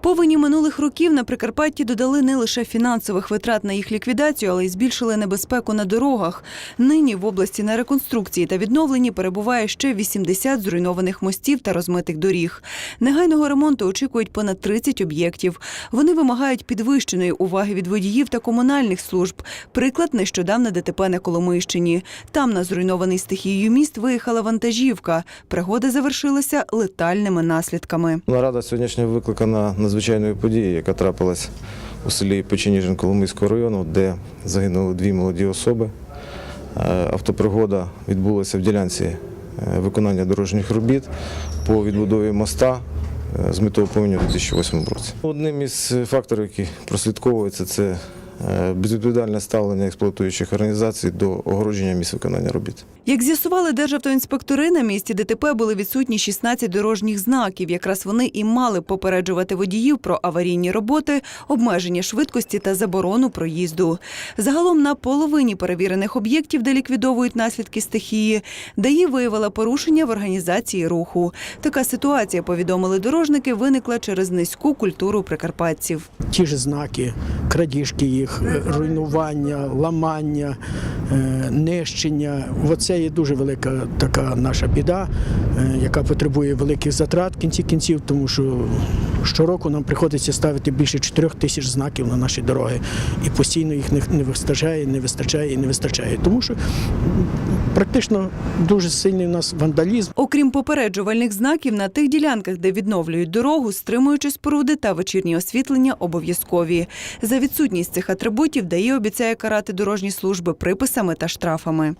Повені минулих років на Прикарпатті додали не лише фінансових витрат на їх ліквідацію, але й збільшили небезпеку на дорогах. Нині в області на реконструкції та відновленні перебуває ще 80 зруйнованих мостів та розмитих доріг. Негайного ремонту очікують понад 30 об'єктів. Вони вимагають підвищеної уваги від водіїв та комунальних служб. Приклад нещодавне ДТП на Коломийщині. Там на зруйнований стихією міст виїхала вантажівка. Пригода завершилася летальними наслідками. Нарада сьогоднішня викликана надзвичайною події, яка трапилась у селі Печеніжин Коломийського району, де загинули дві молоді особи. Е, Автопригода відбулася в ділянці е, виконання дорожніх робіт по відбудові моста е, з метою повинні у 2008 році. Одним із факторів, які прослідковуються, це безвідповідальне ставлення експлуатуючих організацій до огородження місць виконання робіт. Як з'ясували державтоінспектори, на місці ДТП були відсутні 16 дорожніх знаків. Якраз вони і мали попереджувати водіїв про аварійні роботи, обмеження швидкості та заборону проїзду. Загалом на половині перевірених об'єктів, де ліквідовують наслідки стихії, ДАІ виявила порушення в організації руху. Така ситуація, повідомили дорожники, виникла через низьку культуру прикарпатців. ті ж знаки, крадіжки їх, е, руйнування, ламання, е, нищення. Оце є дуже велика така наша біда, е, яка потребує великих затрат в кінці кінців, тому що щороку нам приходиться ставити більше 4 тисяч знаків на наші дороги, і постійно їх не- вистачає, не вистачає і не вистачає. Тому що практично дуже сильний у нас вандалізм. Окрім попереджувальних знаків, на тих ділянках, де відновлюють дорогу, стримуючи споруди та вечірнє освітлення обов'язкові. За відсутність цих атрибутів ДАІ обіцяє карати дорожні служби приписами та штрафами.